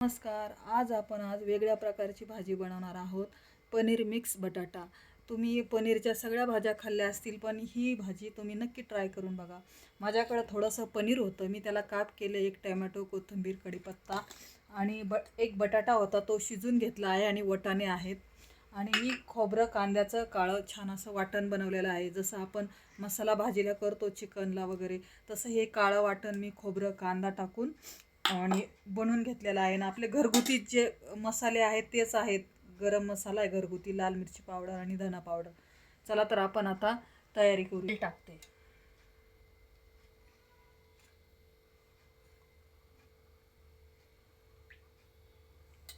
नमस्कार आज आपण आज वेगळ्या प्रकारची भाजी बनवणार आहोत पनीर मिक्स बटाटा. तुम्ही पनीरच्या सगळ्या भाज्या खाल्ल्या असतील पण ही भाजी तुम्ही नक्की ट्राय करून बघा. माझ्याकडं थोडंसं पनीर होतं मी त्याला काप केले एक टॅमॅटो कोथिंबीर कढीपत्ता आणि ब एक बटाटा होता तो शिजून घेतला आहे आणि वटाणे आहेत. आणि मी खोबरं कांद्याचं काळं छान असं वाटण बनवलेलं आहे. जसं आपण मसाला भाजीला करतो चिकनला वगैरे तसं हे काळं वाटण मी खोबरं कांदा टाकून आणि बनवून घेतलेला आहे. आणि आपले घरगुती जे मसाले आहेत तेच आहेत. गरम मसाला आहे घरगुती लाल मिरची पावडर आणि धना पावडर. चला तर आपण आता तयारी करून टाकते.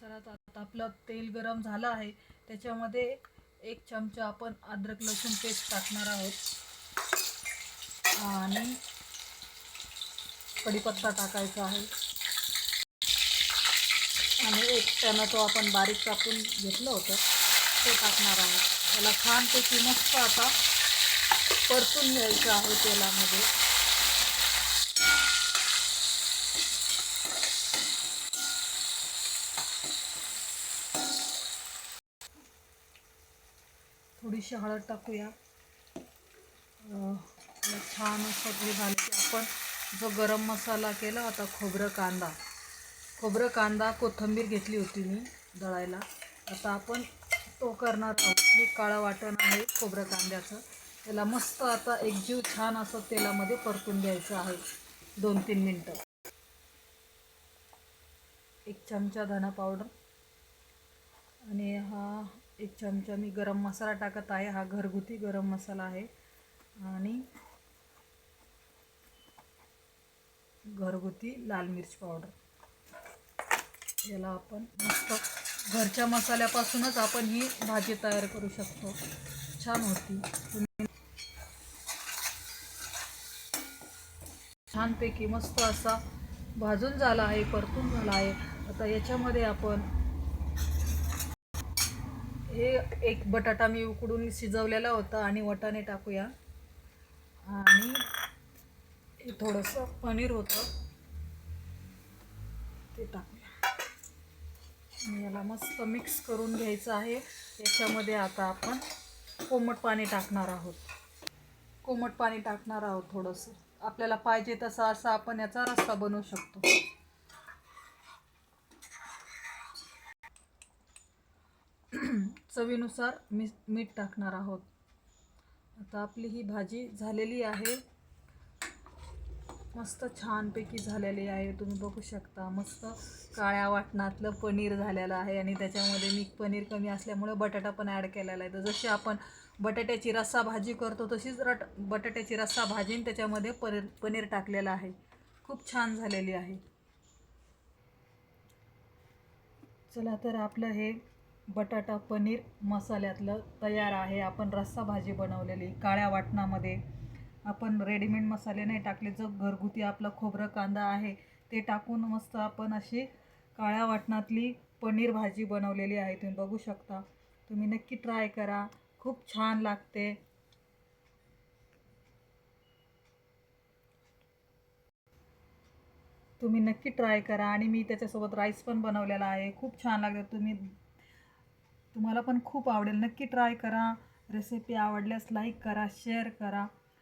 चला तर आता आपलं तेल गरम झालं आहे. त्याच्यामध्ये एक चमचा आपण अद्रक लसूण पेस्ट टाकणार आहोत. आणि कढीपत्ता टाकायचा आहे. आणि एक टमॅटो आपण बारीक कापून घेतलं होतं ते टाकणार आहोत. त्याला छानपैकी मस्त आता परतून घ्यायचं आहे तेलामध्ये. थोडीशी हळद टाकूया. छान असं हे की आपण जो गरम मसाला केला होता खोबरं कांदा खोबरं कांदा कोथिंबीर घेतली होती मी दळायला. आता आपण तो करणार आहोत. मी काळं वाटण आहे खोबरं कांद्याचं. त्याला मस्त आता एकजीव छान असं तेलामध्ये परतून घ्यायचं आहे. दोन तीन मिनटं. एक चमचा धना पावडर आणि हा एक चमचा मी गरम मसाला टाकत आहे. हा घरगुती गरम मसाला आहे. आणि घरगुती लाल मिरची पावडर याला आपण मस्त घरच्या मसाल्यापासूनच आपण ही भाजी तयार करू शकतो. छान होती. तुम्ही छानपैकी मस्त असा भाजून झाला आहे परतून झाला आहे. आता याच्यामध्ये आपण हे एक बटाटा मी उकडून शिजवलेला होता आणि वटाणे टाकूया. आणि हे थोडंसं पनीर होतं. ते टाकूया. याला मस्त मिक्स करून घ्यायचं आहे. याच्यामध्ये आता आपण कोमट पाणी टाकणार आहोत. कोमट पाणी टाकणार आहोत थोडंसं. आपल्याला पाहिजे तसं असा आपण याचा रस्सा बनवू शकतो. चवीनुसार मी मीठ टाकणार आहोत. आता आपली ही भाजी झालेली आहे. मस्त छानपैकी झालेली आहे. तुम्ही बघू शकता मस्त काळ्या वाटणातलं पनीर झालेलं आहे आणि त्याच्यामध्ये मी पनीर कमी असल्यामुळे बटाटा पण ॲड केलेला आहे. तर जशी आपण बटाट्याची रस्सा भाजी करतो तशीच रट बटाट्याची रस्सा भाजीन त्याच्यामध्ये पनीर पनीर टाकलेलं आहे. खूप छान झालेली आहे. चला तर आपलं हे बटाटा पनीर मसाल्यातलं तयार आहे. आपण रस्सा भाजी बनवलेली काळ्या वाटणामध्ये. आपण रेडीमेड मसाले नाही टाकले. जो घरगुती आपला खोबरं कांदा आहे ते टाकून मस्त आपण अशी काळ्या वाटणातली पनीर भाजी बनवलेली आहे. तुम्ही बघू शकता. तुम्ही नक्की ट्राय करा. खूप छान लागते. तुम्ही नक्की ट्राय करा. आणि मी त्याच्यासोबत राईस पण बनवलेला आहे. खूप छान लागतं. तुम्ही तुम्हाला पण खूप आवडेल. नक्की ट्राय करा. रेसिपी आवडल्यास लाईक करा शेअर करा.